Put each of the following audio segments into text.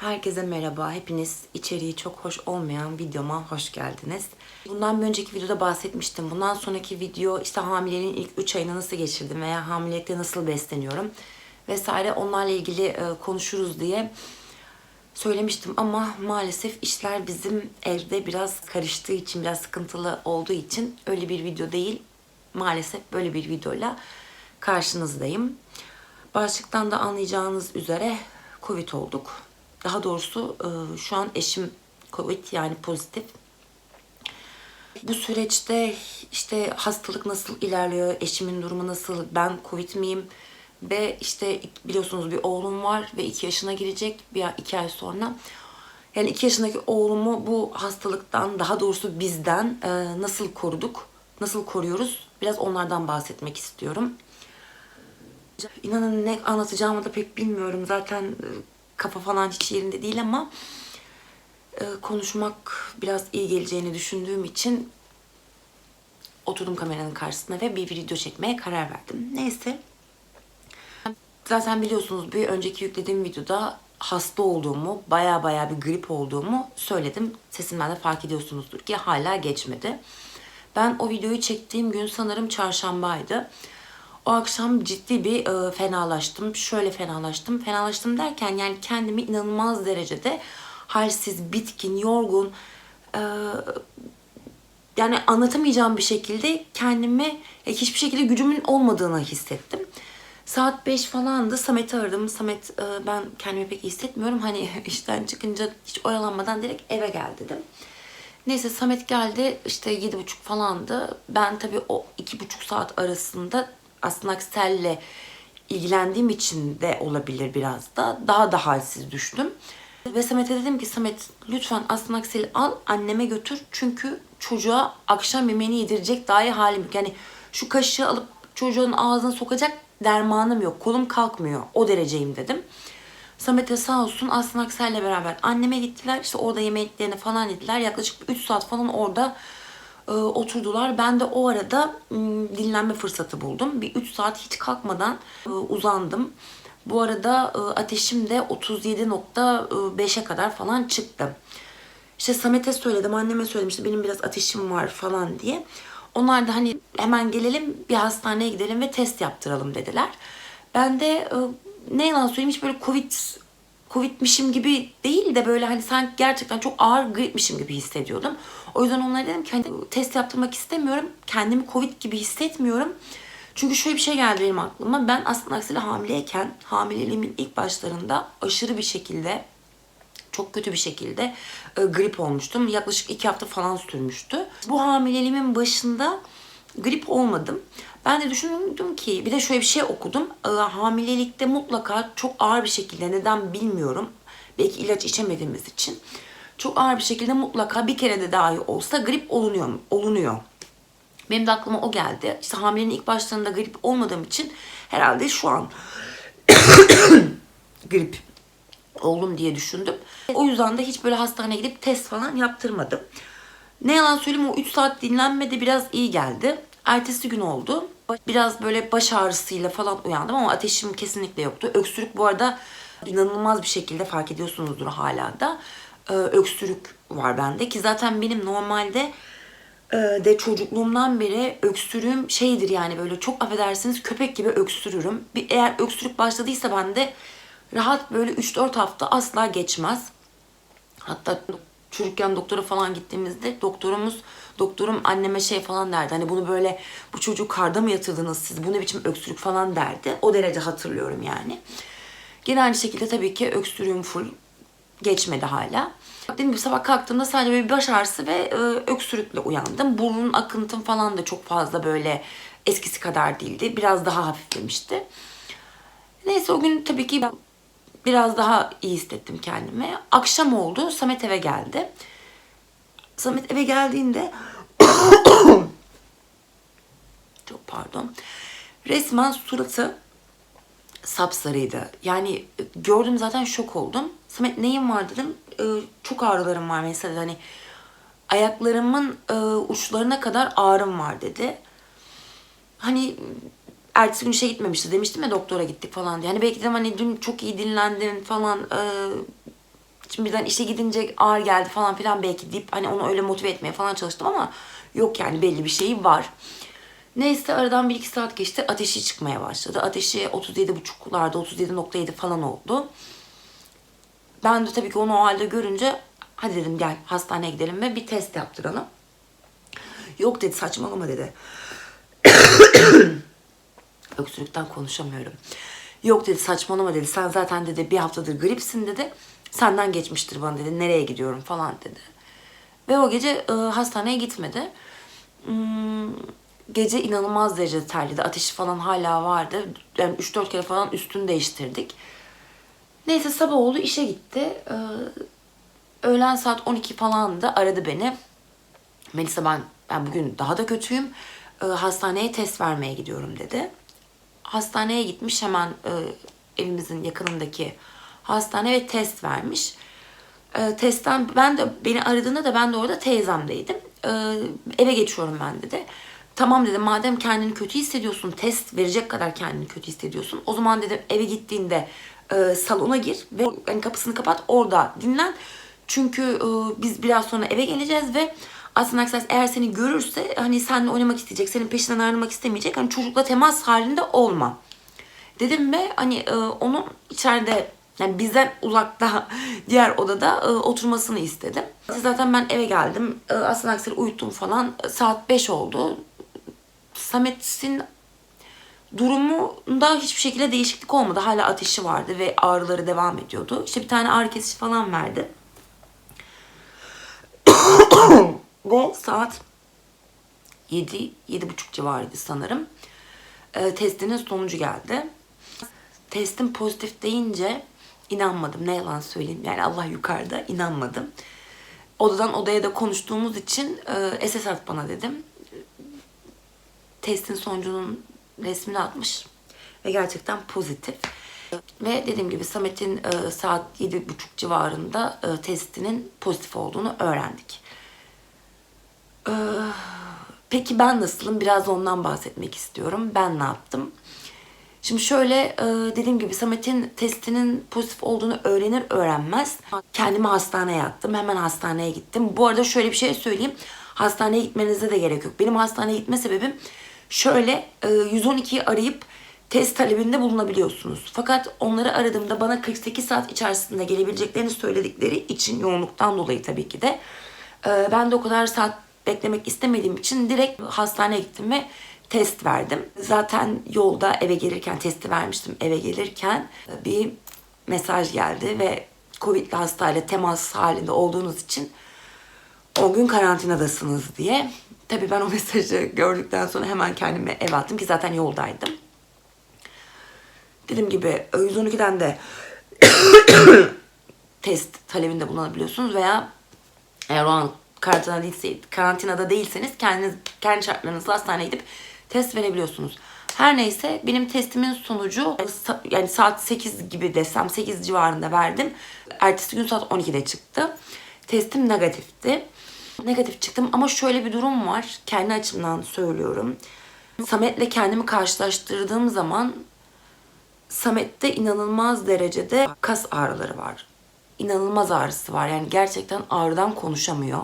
Herkese merhaba. Hepiniz içeriği çok hoş olmayan videoma hoş geldiniz. Bundan bir önceki videoda bahsetmiştim. Bundan sonraki video işte hamileliğin ilk 3 ayını nasıl geçirdim veya hamilelikte nasıl besleniyorum vesaire onlarla ilgili e, konuşuruz diye söylemiştim ama maalesef işler bizim evde biraz karıştığı için, biraz sıkıntılı olduğu için öyle bir video değil. Maalesef böyle bir videoyla karşınızdayım. Başlıktan da anlayacağınız üzere Covid olduk. Daha doğrusu e, şu an eşim Covid yani pozitif. Bu süreçte işte hastalık nasıl ilerliyor, eşimin durumu nasıl, ben Covid miyim ve işte biliyorsunuz bir oğlum var ve iki yaşına girecek bir iki ay sonra. Yani iki yaşındaki oğlumu bu hastalıktan daha doğrusu bizden e, nasıl koruduk, nasıl koruyoruz biraz onlardan bahsetmek istiyorum. İnanın ne anlatacağımı da pek bilmiyorum. Zaten e, kafa falan hiç yerinde değil ama e, konuşmak biraz iyi geleceğini düşündüğüm için oturdum kameranın karşısına ve bir video çekmeye karar verdim. Neyse. Zaten biliyorsunuz bir önceki yüklediğim videoda hasta olduğumu, baya baya bir grip olduğumu söyledim. Sesimden de fark ediyorsunuzdur ki hala geçmedi. Ben o videoyu çektiğim gün sanırım çarşambaydı. O akşam ciddi bir e, fenalaştım. Şöyle fenalaştım. Fenalaştım derken yani kendimi inanılmaz derecede halsiz, bitkin, yorgun, e, yani anlatamayacağım bir şekilde kendimi e, hiçbir şekilde gücümün olmadığını hissettim. Saat 5 falandı. Samet'i aradım. Samet e, ben kendimi pek hissetmiyorum. Hani işten çıkınca hiç oyalanmadan direkt eve gel dedim. Neyse Samet geldi işte yedi buçuk falandı. Ben tabii o iki buçuk saat arasında aslında Aksel'le ilgilendiğim için de olabilir biraz da daha da halsiz düştüm. Ve Samet'e dedim ki Samet lütfen Aslı Aksel'i al anneme götür. Çünkü çocuğa akşam yemeğini yedirecek dahi halim yok. Yani şu kaşığı alıp çocuğun ağzına sokacak dermanım yok. Kolum kalkmıyor. O dereceyim dedim. Samet'e sağ olsun Aslı Aksel'le beraber anneme gittiler. İşte orada yemeklerini falan yediler. Yaklaşık 3 saat falan orada e, oturdular. Ben de o arada m, dinlenme fırsatı buldum. Bir 3 saat hiç kalkmadan e, uzandım. Bu arada e, ateşim de 37.5'e kadar falan çıktı. İşte Samet'e söyledim, anneme söyledim işte benim biraz ateşim var falan diye. Onlar da hani hemen gelelim bir hastaneye gidelim ve test yaptıralım dediler. Ben de e, ne yalan söyleyeyim hiç böyle Covid Covid'mişim gibi değil de böyle hani sanki gerçekten çok ağır gripmişim gibi hissediyordum. O yüzden onlara dedim ki hani test yaptırmak istemiyorum. Kendimi Covid gibi hissetmiyorum. Çünkü şöyle bir şey geldi benim aklıma. Ben aslında aksine hamileyken hamileliğimin ilk başlarında aşırı bir şekilde çok kötü bir şekilde e, grip olmuştum. Yaklaşık iki hafta falan sürmüştü. Bu hamileliğimin başında grip olmadım. Ben de düşündüm ki bir de şöyle bir şey okudum. E, hamilelikte mutlaka çok ağır bir şekilde neden bilmiyorum. Belki ilaç içemediğimiz için. Çok ağır bir şekilde mutlaka bir kere de dahi olsa grip olunuyor. olunuyor. Benim de aklıma o geldi. İşte hamileliğin ilk başlarında grip olmadığım için herhalde şu an grip oldum diye düşündüm. O yüzden de hiç böyle hastaneye gidip test falan yaptırmadım. Ne yalan söyleyeyim o 3 saat dinlenme de biraz iyi geldi. Ertesi gün oldu. Biraz böyle baş ağrısıyla falan uyandım ama ateşim kesinlikle yoktu. Öksürük bu arada inanılmaz bir şekilde fark ediyorsunuzdur hala da. Ee, öksürük var bende ki zaten benim normalde e, de çocukluğumdan beri öksürüğüm şeydir yani böyle çok affedersiniz köpek gibi öksürürüm. Bir, eğer öksürük başladıysa bende rahat böyle 3-4 hafta asla geçmez. Hatta çocukken doktora falan gittiğimizde doktorumuz doktorum anneme şey falan derdi. Hani bunu böyle bu çocuğu karda mı yatırdınız siz? Bu ne biçim öksürük falan derdi. O derece hatırlıyorum yani. Gene aynı şekilde tabii ki öksürüğüm full geçmedi hala. Dediğim gibi sabah kalktığımda sadece bir baş ağrısı ve e, öksürükle uyandım. Burnun akıntım falan da çok fazla böyle eskisi kadar değildi. Biraz daha hafiflemişti. Neyse o gün tabii ki biraz daha iyi hissettim kendimi. Akşam oldu. Samet eve geldi. Samet eve geldiğinde çok pardon. Resmen suratı sapsarıydı. Yani gördüm zaten şok oldum. Samet neyin var dedim. Ee, çok ağrılarım var mesela hani ayaklarımın e, uçlarına kadar ağrım var dedi. Hani ertesi gün işe gitmemişti demiştim ya doktora gittik falan diye. Hani belki dedim hani dün çok iyi dinlendin falan e, Şimdi birden işe gidince ağır geldi falan filan belki deyip hani onu öyle motive etmeye falan çalıştım ama yok yani belli bir şey var. Neyse aradan 1-2 saat geçti. Ateşi çıkmaya başladı. Ateşi 37,5'larda 37.7 falan oldu. Ben de tabii ki onu o halde görünce hadi dedim gel hastaneye gidelim ve bir test yaptıralım. Yok dedi saçmalama dedi. Öksürükten konuşamıyorum. Yok dedi saçmalama dedi. Sen zaten dedi bir haftadır gripsin dedi. Senden geçmiştir bana dedi. Nereye gidiyorum falan dedi. Ve o gece e, hastaneye gitmedi. Hmm, gece inanılmaz derecede terledi. Ateşi falan hala vardı. Yani 3-4 kere falan üstünü değiştirdik. Neyse sabah oldu işe gitti. Ee, öğlen saat 12 falandı aradı beni. Melisa ben, ben bugün daha da kötüyüm. Ee, hastaneye test vermeye gidiyorum dedi. Hastaneye gitmiş hemen e, evimizin yakınındaki hastane ve test vermiş. E, testten ben de beni aradığında da ben de orada teyzemdeydim. E, eve geçiyorum ben dedi. Tamam dedim madem kendini kötü hissediyorsun, test verecek kadar kendini kötü hissediyorsun. O zaman dedim eve gittiğinde e, salona gir ve hani kapısını kapat orada dinlen. Çünkü e, biz biraz sonra eve geleceğiz ve aslında Akses eğer seni görürse hani seninle oynamak isteyecek, senin peşinden ayrılmak istemeyecek. Hani çocukla temas halinde olma. Dedim ve hani e, onun içeride yani bizden uzakta diğer odada e, oturmasını istedim. Zaten ben eve geldim. E, aslında Aksel'i uyuttum falan. Saat 5 oldu. Samet'in durumunda hiçbir şekilde değişiklik olmadı. Hala ateşi vardı ve ağrıları devam ediyordu. İşte bir tane ağrı kesici falan verdi. Ve saat 7 buçuk civarıydı sanırım. E, testinin sonucu geldi. Testim pozitif deyince inanmadım. Ne yalan söyleyeyim. Yani Allah yukarıda inanmadım. Odadan odaya da konuştuğumuz için e, SS at bana dedim. Testin sonucunun resmini atmış. Ve gerçekten pozitif. Ve dediğim gibi Samet'in e, saat 7.30 civarında e, testinin pozitif olduğunu öğrendik. E, peki ben nasılım? Biraz ondan bahsetmek istiyorum. Ben ne yaptım? Şimdi şöyle e, dediğim gibi Samet'in testinin pozitif olduğunu öğrenir öğrenmez kendimi hastaneye attım. Hemen hastaneye gittim. Bu arada şöyle bir şey söyleyeyim. Hastaneye gitmenize de gerek yok. Benim hastaneye gitme sebebim şöyle e, 112'yi arayıp test talebinde bulunabiliyorsunuz. Fakat onları aradığımda bana 48 saat içerisinde gelebileceklerini söyledikleri için yoğunluktan dolayı tabii ki de e, ben de o kadar saat beklemek istemediğim için direkt hastaneye gittim ve test verdim. Zaten yolda eve gelirken testi vermiştim. Eve gelirken bir mesaj geldi ve Covid'li hastayla temas halinde olduğunuz için 10 gün karantinadasınız diye. Tabii ben o mesajı gördükten sonra hemen kendime eve attım ki zaten yoldaydım. Dediğim gibi 112'den de test talebinde bulunabiliyorsunuz veya eğer o an karantina değilse, karantinada değilseniz kendiniz kendi şartlarınızla hastaneye gidip test verebiliyorsunuz. Her neyse benim testimin sonucu yani saat 8 gibi desem 8 civarında verdim. Ertesi gün saat 12'de çıktı. Testim negatifti. Negatif çıktım ama şöyle bir durum var. Kendi açımdan söylüyorum. Samet'le kendimi karşılaştırdığım zaman Samet'te inanılmaz derecede kas ağrıları var. İnanılmaz ağrısı var. Yani gerçekten ağrıdan konuşamıyor.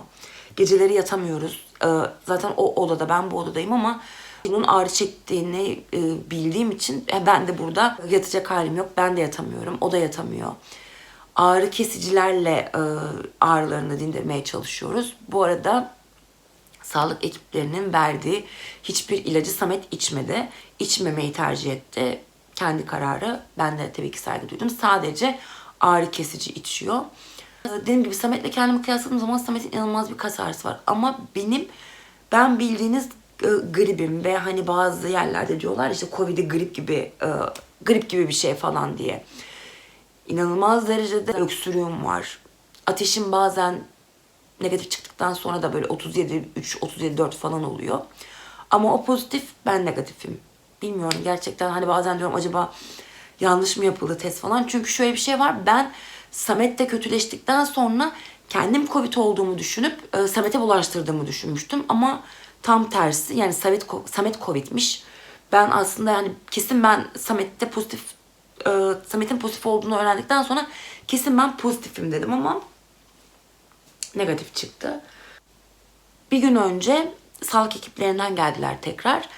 Geceleri yatamıyoruz. Ee, zaten o odada ben bu odadayım ama bunun ağrı çektiğini e, bildiğim için e, ben de burada yatacak halim yok. Ben de yatamıyorum. O da yatamıyor. Ağrı kesicilerle e, ağrılarını dindirmeye çalışıyoruz. Bu arada sağlık ekiplerinin verdiği hiçbir ilacı Samet içmedi. İçmemeyi tercih etti. Kendi kararı. Ben de tabii ki saygı duydum. Sadece ağrı kesici içiyor. Dediğim gibi Samet'le kendimi kıyasladığım zaman Samet'in inanılmaz bir kas ağrısı var. Ama benim ben bildiğiniz e, gribim ve hani bazı yerlerde diyorlar işte Covid'i grip gibi e, grip gibi bir şey falan diye. İnanılmaz derecede öksürüğüm var. Ateşim bazen negatif çıktıktan sonra da böyle 37 3 37 4 falan oluyor. Ama o pozitif ben negatifim. Bilmiyorum gerçekten hani bazen diyorum acaba yanlış mı yapıldı test falan. Çünkü şöyle bir şey var. Ben Samet'te kötüleştikten sonra kendim Covid olduğumu düşünüp e, Samet'e bulaştırdığımı düşünmüştüm. Ama tam tersi yani Samet, Samet Covid'miş. Ben aslında yani kesin ben Samet'te pozitif e, Samet'in pozitif olduğunu öğrendikten sonra kesin ben pozitifim dedim ama negatif çıktı. Bir gün önce sağlık ekiplerinden geldiler tekrar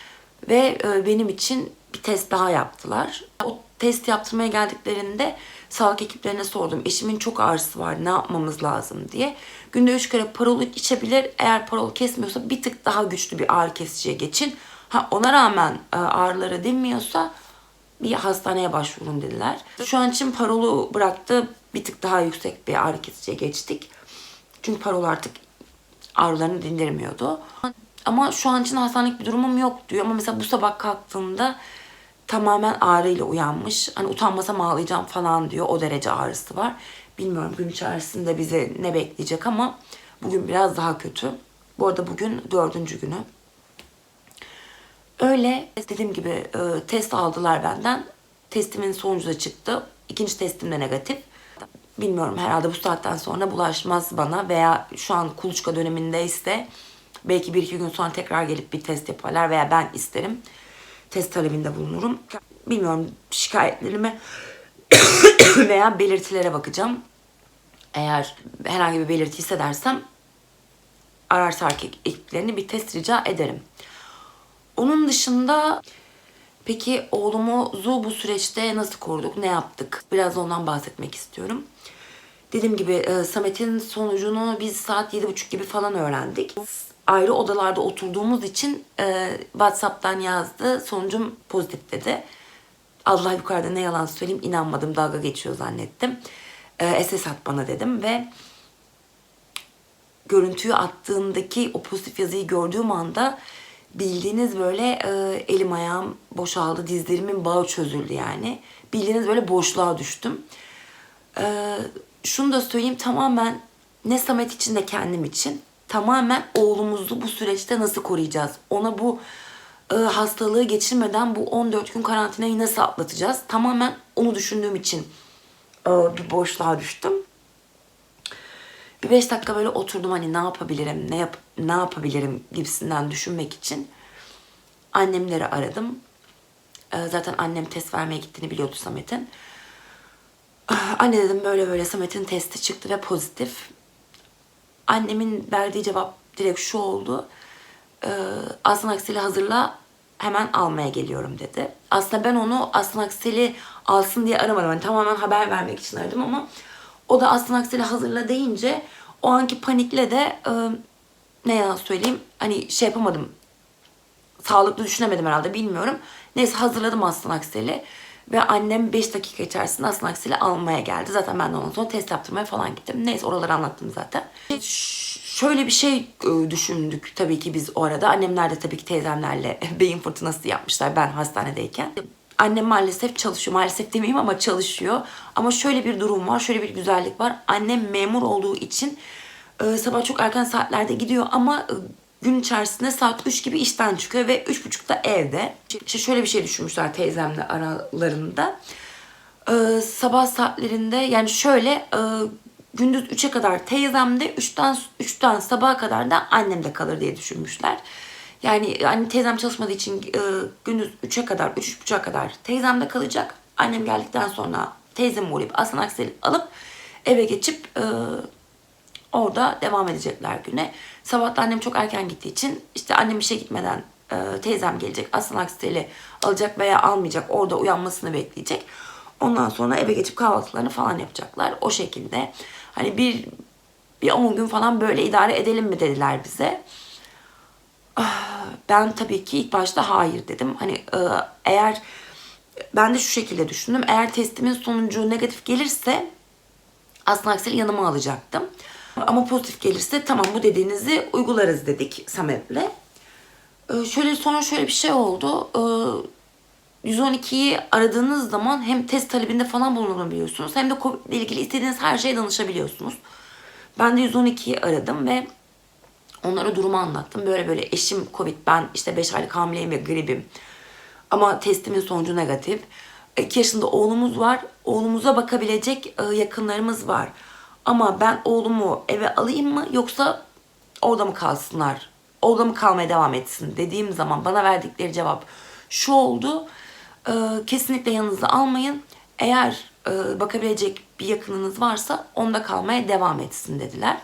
ve e, benim için bir test daha yaptılar. O test yaptırmaya geldiklerinde sağlık ekiplerine sordum. Eşimin çok ağrısı var ne yapmamız lazım diye. Günde üç kere parolu içebilir. Eğer parolu kesmiyorsa bir tık daha güçlü bir ağrı kesiciye geçin. Ha ona rağmen e, ağrıları dinmiyorsa bir hastaneye başvurun dediler. Şu an için parolu bıraktı. Bir tık daha yüksek bir ağrı kesiciye geçtik. Çünkü parol artık ağrılarını dindirmiyordu. Ama şu an için hastanelik bir durumum yok diyor. Ama mesela bu sabah kalktığımda tamamen ağrıyla uyanmış. Hani utanmasam ağlayacağım falan diyor. O derece ağrısı var. Bilmiyorum gün içerisinde bize ne bekleyecek ama bugün biraz daha kötü. Bu arada bugün dördüncü günü. Öyle dediğim gibi e, test aldılar benden. Testimin sonucu da çıktı. İkinci testim de negatif. Bilmiyorum herhalde bu saatten sonra bulaşmaz bana veya şu an kuluçka dönemindeyse belki bir iki gün sonra tekrar gelip bir test yaparlar veya ben isterim. Test talebinde bulunurum. Bilmiyorum şikayetlerime veya belirtilere bakacağım. Eğer herhangi bir belirti hissedersem arar sağlık ekiplerini bir test rica ederim. Onun dışında peki oğlumuzu bu süreçte nasıl koruduk, ne yaptık? Biraz ondan bahsetmek istiyorum. Dediğim gibi e, Samet'in sonucunu biz saat 7.30 gibi falan öğrendik. Ayrı odalarda oturduğumuz için e, WhatsApp'tan yazdı. Sonucum pozitif dedi. Allah yukarıda ne yalan söyleyeyim inanmadım. Dalga geçiyor zannettim. E, SS at bana dedim ve görüntüyü attığındaki o pozitif yazıyı gördüğüm anda bildiğiniz böyle e, elim ayağım boşaldı, dizlerimin bağı çözüldü yani. Bildiğiniz böyle boşluğa düştüm. E, şunu da söyleyeyim tamamen ne Samet için de kendim için tamamen oğlumuzu bu süreçte nasıl koruyacağız? Ona bu e, hastalığı geçirmeden bu 14 gün karantinayı nasıl atlatacağız? Tamamen onu düşündüğüm için e, bir boşluğa düştüm. Bir beş dakika böyle oturdum hani ne yapabilirim, ne yap ne yapabilirim gibisinden düşünmek için annemleri aradım. Ee, zaten annem test vermeye gittiğini biliyordu Samet'in. Anne dedim böyle böyle Samet'in testi çıktı ve pozitif. Annemin verdiği cevap direkt şu oldu. Ee, Aslan Aksel'i hazırla hemen almaya geliyorum dedi. Aslında ben onu Aslan Aksel'i alsın diye aramadım. Yani tamamen haber vermek için aradım ama o da Aslan Aksel'i hazırla deyince o anki panikle de e, ne yalan söyleyeyim hani şey yapamadım. Sağlıklı düşünemedim herhalde bilmiyorum. Neyse hazırladım Aslan Aksel'i. Ve annem 5 dakika içerisinde Aslan Aksel'i almaya geldi. Zaten ben de ondan sonra test yaptırmaya falan gittim. Neyse oraları anlattım zaten. Ş- şöyle bir şey e, düşündük tabii ki biz o arada. Annemler de tabii ki teyzemlerle beyin fırtınası yapmışlar ben hastanedeyken. Annem maalesef çalışıyor. Maalesef demeyeyim ama çalışıyor. Ama şöyle bir durum var, şöyle bir güzellik var. Annem memur olduğu için e, sabah çok erken saatlerde gidiyor ama e, gün içerisinde saat 3 gibi işten çıkıyor ve 3.30'da evde. İşte şöyle bir şey düşünmüşler teyzemle aralarında. Ee, sabah saatlerinde yani şöyle e, gündüz 3'e kadar teyzemde 3'ten 3'ten sabaha kadar da annem de kalır diye düşünmüşler. Yani hani teyzem çalışmadığı için e, gündüz 3'e kadar 3.30'a kadar teyzemde kalacak. Annem geldikten sonra teyzemi uğrayıp Aslan Aksel'i alıp eve geçip e, Orada devam edecekler güne. Sabah da annem çok erken gittiği için işte annem işe gitmeden e, teyzem gelecek. Aslan akseli alacak veya almayacak. Orada uyanmasını bekleyecek. Ondan sonra eve geçip kahvaltılarını falan yapacaklar. O şekilde hani bir bir 10 gün falan böyle idare edelim mi dediler bize. Ben tabii ki ilk başta hayır dedim. Hani e, eğer ben de şu şekilde düşündüm. Eğer testimin sonucu negatif gelirse Aslan Aksel'i yanıma alacaktım. Ama pozitif gelirse tamam bu dediğinizi uygularız dedik Samet'le. Ee, şöyle sonra şöyle bir şey oldu. Ee, 112'yi aradığınız zaman hem test talebinde falan bulunabiliyorsunuz hem de Covid ile ilgili istediğiniz her şeye danışabiliyorsunuz. Ben de 112'yi aradım ve onlara durumu anlattım. Böyle böyle eşim Covid, ben işte 5 aylık hamileyim ve gribim. Ama testimin sonucu negatif. 2 yaşında oğlumuz var. Oğlumuza bakabilecek e, yakınlarımız var. Ama ben oğlumu eve alayım mı yoksa orada mı kalsınlar? Orada mı kalmaya devam etsin dediğim zaman bana verdikleri cevap şu oldu. E, kesinlikle yanınıza almayın. Eğer e, bakabilecek bir yakınınız varsa onda kalmaya devam etsin dediler.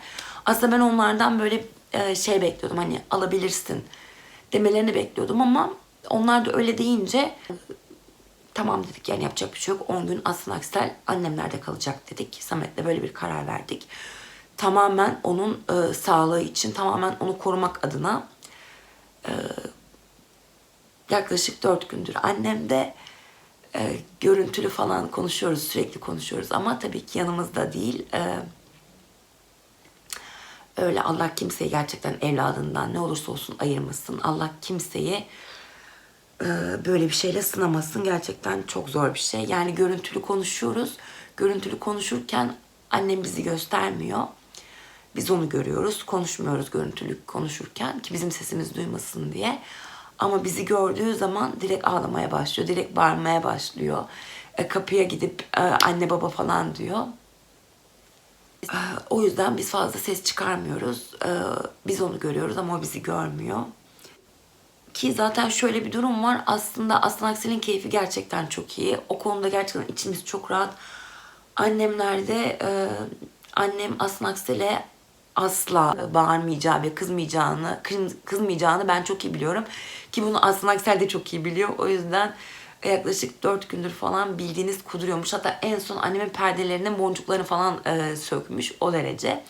Aslında ben onlardan böyle e, şey bekliyordum hani alabilirsin demelerini bekliyordum ama onlar da öyle deyince tamam dedik yani yapacak bir şey yok. 10 gün Aslı Aksel annemlerde kalacak dedik. Samet'le böyle bir karar verdik. Tamamen onun e, sağlığı için, tamamen onu korumak adına e, yaklaşık 4 gündür annem de e, görüntülü falan konuşuyoruz, sürekli konuşuyoruz ama tabii ki yanımızda değil. E, öyle Allah kimseyi gerçekten evladından ne olursa olsun ayırmasın. Allah kimseyi e, böyle bir şeyle sınamasın. Gerçekten çok zor bir şey. Yani görüntülü konuşuyoruz. Görüntülü konuşurken annem bizi göstermiyor. Biz onu görüyoruz. Konuşmuyoruz görüntülü konuşurken ki bizim sesimiz duymasın diye. Ama bizi gördüğü zaman direkt ağlamaya başlıyor. Direkt bağırmaya başlıyor. E, kapıya gidip e, anne baba falan diyor. E, O yüzden biz fazla ses çıkarmıyoruz. E, Biz onu görüyoruz ama o bizi görmüyor. Ki zaten şöyle bir durum var. Aslında Aslan Aksel'in keyfi gerçekten çok iyi. O konuda gerçekten içimiz çok rahat. Annemlerde e, annem Aslan Aksel'e asla bağırmayacağı ve kızmayacağını, kız- kızmayacağını ben çok iyi biliyorum. Ki bunu Aslan Aksel de çok iyi biliyor. O yüzden yaklaşık 4 gündür falan bildiğiniz kuduruyormuş. Hatta en son annemin perdelerinin boncuklarını falan e, sökmüş o derece.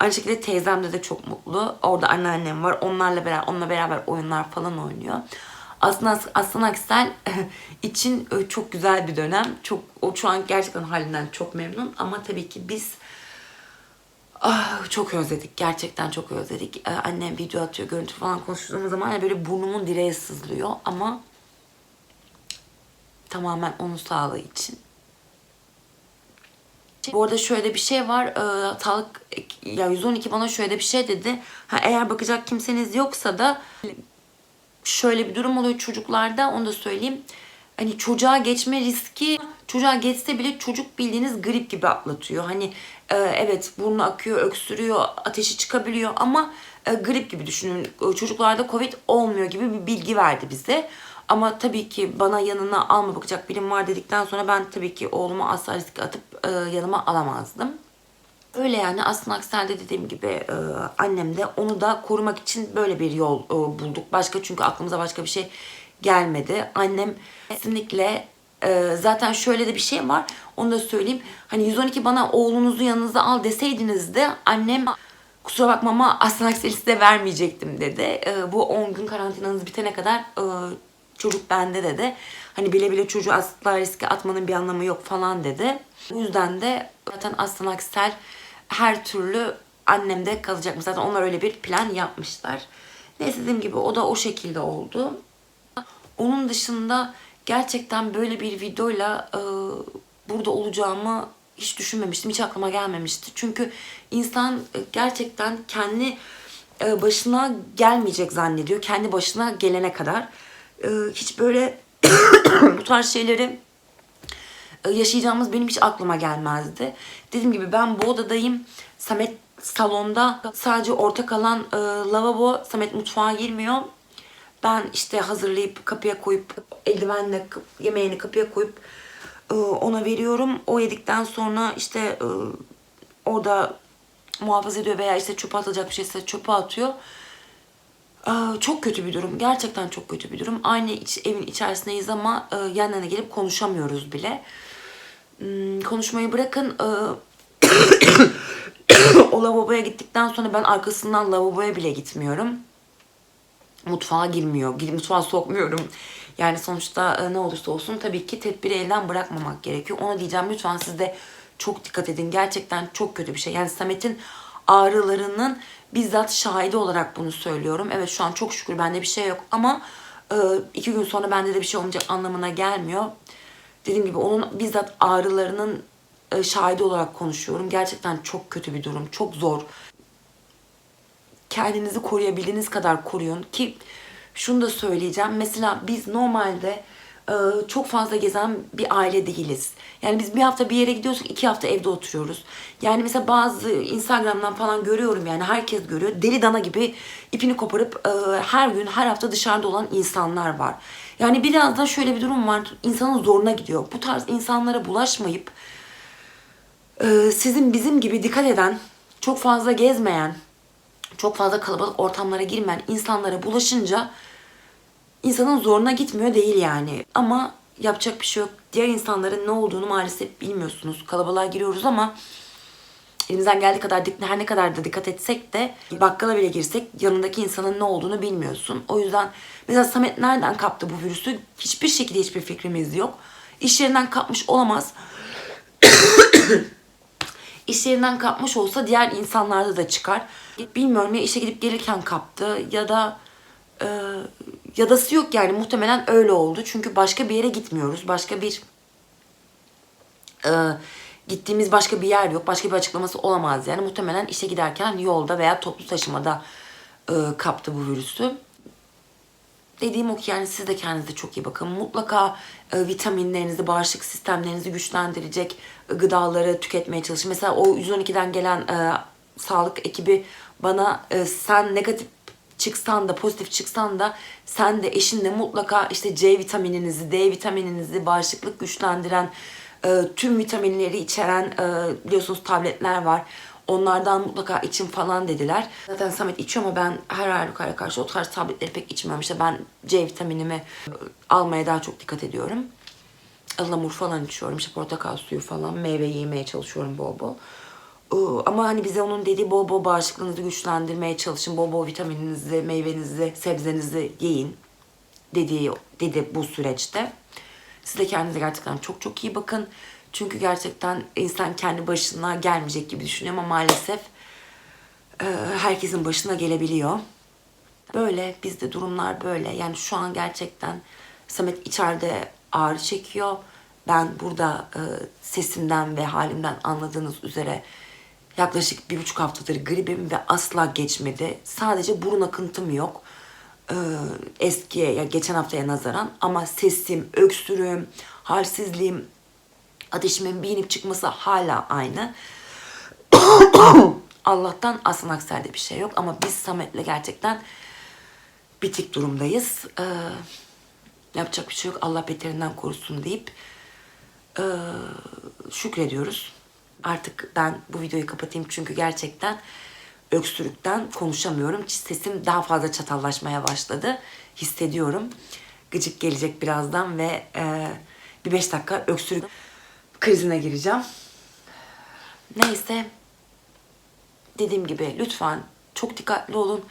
Aynı şekilde teyzem de çok mutlu. Orada anneannem var. Onlarla beraber onunla beraber oyunlar falan oynuyor. Aslında Aslan Aksel için e, çok güzel bir dönem. Çok o şu an gerçekten halinden çok memnun ama tabii ki biz Ah, çok özledik. Gerçekten çok özledik. Ee, annem video atıyor, görüntü falan konuştuğumuz zaman yani böyle burnumun direği sızlıyor ama tamamen onun sağlığı için. Bu arada şöyle bir şey var. Ee, sağlık ya 112 bana şöyle bir şey dedi. Ha, eğer bakacak kimseniz yoksa da şöyle bir durum oluyor çocuklarda onu da söyleyeyim. Hani çocuğa geçme riski çocuğa geçse bile çocuk bildiğiniz grip gibi atlatıyor. Hani e, evet burnu akıyor, öksürüyor, ateşi çıkabiliyor ama e, grip gibi düşünün. E, Çocuklarda covid olmuyor gibi bir bilgi verdi bize. Ama tabii ki bana yanına alma bakacak birim var dedikten sonra ben tabii ki oğlumu asla riske atıp e, yanıma alamazdım. Öyle yani aslında Aksel'de dediğim gibi e, annem de onu da korumak için böyle bir yol e, bulduk. Başka çünkü aklımıza başka bir şey gelmedi. Annem kesinlikle e, zaten şöyle de bir şey var. Onu da söyleyeyim. Hani 112 bana oğlunuzu yanınıza al deseydiniz de annem kusura bakma ama Aslan Aksel'i size vermeyecektim dedi. E, bu 10 gün karantinanız bitene kadar e, çocuk bende dedi. Hani bile bile çocuğu asla riske atmanın bir anlamı yok falan dedi. Bu yüzden de zaten Aslan Aksel her türlü annemde kalacakmış. Zaten onlar öyle bir plan yapmışlar. Neyse dediğim gibi o da o şekilde oldu. Onun dışında gerçekten böyle bir videoyla e, burada olacağımı hiç düşünmemiştim. Hiç aklıma gelmemişti. Çünkü insan e, gerçekten kendi e, başına gelmeyecek zannediyor. Kendi başına gelene kadar. E, hiç böyle bu tarz şeyleri e, yaşayacağımız benim hiç aklıma gelmezdi. Dediğim gibi ben bu odadayım. Samet salonda sadece ortak alan e, lavabo. Samet mutfağa girmiyor. Ben işte hazırlayıp kapıya koyup eldivenle yemeğini kapıya koyup e, ona veriyorum. O yedikten sonra işte e, orada muhafaza ediyor veya işte çöpe atılacak bir şeyse çöpe atıyor. Çok kötü bir durum. Gerçekten çok kötü bir durum. Aynı iç- evin içerisindeyiz ama e, yan yana gelip konuşamıyoruz bile. Hmm, konuşmayı bırakın. e, o lavaboya gittikten sonra ben arkasından lavaboya bile gitmiyorum. Mutfağa girmiyor. Mutfağa sokmuyorum. Yani sonuçta e, ne olursa olsun tabii ki tedbiri elden bırakmamak gerekiyor. Onu diyeceğim lütfen siz de çok dikkat edin. Gerçekten çok kötü bir şey. Yani Samet'in ağrılarının bizzat şahidi olarak bunu söylüyorum. Evet şu an çok şükür bende bir şey yok ama e, iki gün sonra bende de bir şey olmayacak anlamına gelmiyor. Dediğim gibi onun bizzat ağrılarının e, şahidi olarak konuşuyorum. Gerçekten çok kötü bir durum. Çok zor kendinizi koruyabildiğiniz kadar koruyun ki şunu da söyleyeceğim. Mesela biz normalde çok fazla gezen bir aile değiliz. Yani biz bir hafta bir yere gidiyorsak iki hafta evde oturuyoruz. Yani mesela bazı Instagram'dan falan görüyorum yani herkes görüyor. Deli dana gibi ipini koparıp e, her gün her hafta dışarıda olan insanlar var. Yani biraz da şöyle bir durum var. İnsanın zoruna gidiyor. Bu tarz insanlara bulaşmayıp e, sizin bizim gibi dikkat eden, çok fazla gezmeyen, çok fazla kalabalık ortamlara girmeyen insanlara bulaşınca insanın zoruna gitmiyor değil yani. Ama yapacak bir şey yok. Diğer insanların ne olduğunu maalesef bilmiyorsunuz. Kalabalığa giriyoruz ama elimizden geldiği kadar her ne kadar da dikkat etsek de bakkala bile girsek yanındaki insanın ne olduğunu bilmiyorsun. O yüzden mesela Samet nereden kaptı bu virüsü? Hiçbir şekilde hiçbir fikrimiz yok. İş yerinden kapmış olamaz. İş yerinden kapmış olsa diğer insanlarda da çıkar. Bilmiyorum ya işe gidip gelirken kaptı ya da e, yadası yok yani muhtemelen öyle oldu. Çünkü başka bir yere gitmiyoruz. Başka bir e, gittiğimiz başka bir yer yok. Başka bir açıklaması olamaz yani. Muhtemelen işe giderken yolda veya toplu taşımada e, kaptı bu virüsü. Dediğim o ki yani siz de kendinize çok iyi bakın. Mutlaka e, vitaminlerinizi, bağışıklık sistemlerinizi güçlendirecek e, gıdaları tüketmeye çalışın. Mesela o 112'den gelen e, sağlık ekibi bana e, sen negatif çıksan da pozitif çıksan da sen de eşinle mutlaka işte C vitamininizi, D vitamininizi, bağışıklık güçlendiren e, tüm vitaminleri içeren e, biliyorsunuz tabletler var. Onlardan mutlaka için falan dediler. Zaten Samet içiyor ama ben her halükarda karşı o tarz tabletleri pek içmiyorum. İşte ben C vitaminimi e, almaya daha çok dikkat ediyorum. ıhlamur falan içiyorum. İşte portakal suyu falan. Meyve yemeye çalışıyorum bol bol. Ama hani bize onun dediği bol bol bağışıklığınızı güçlendirmeye çalışın. Bol bol vitamininizi, meyvenizi, sebzenizi yiyin. Dediği dedi bu süreçte. Siz de kendinize gerçekten çok çok iyi bakın. Çünkü gerçekten insan kendi başına gelmeyecek gibi düşünüyor ama maalesef herkesin başına gelebiliyor. Böyle bizde durumlar böyle. Yani şu an gerçekten Samet içeride ağrı çekiyor. Ben burada e, sesimden ve halimden anladığınız üzere yaklaşık bir buçuk haftadır gribim ve asla geçmedi. Sadece burun akıntım yok. E, eskiye ya geçen haftaya nazaran ama sesim, öksürüğüm, halsizliğim, ateşimin bir inip çıkması hala aynı. Allah'tan aslında akserde bir şey yok ama biz Samet'le gerçekten bitik durumdayız. Ee, yapacak bir şey yok. Allah beterinden korusun deyip ee, şükrediyoruz. Artık ben bu videoyu kapatayım çünkü gerçekten öksürükten konuşamıyorum. Sesim daha fazla çatallaşmaya başladı. Hissediyorum. Gıcık gelecek birazdan ve ee, bir beş dakika öksürük krizine gireceğim. Neyse dediğim gibi lütfen çok dikkatli olun.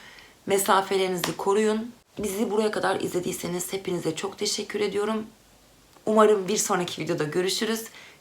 Mesafelerinizi koruyun. Bizi buraya kadar izlediyseniz hepinize çok teşekkür ediyorum. Umarım bir sonraki videoda görüşürüz.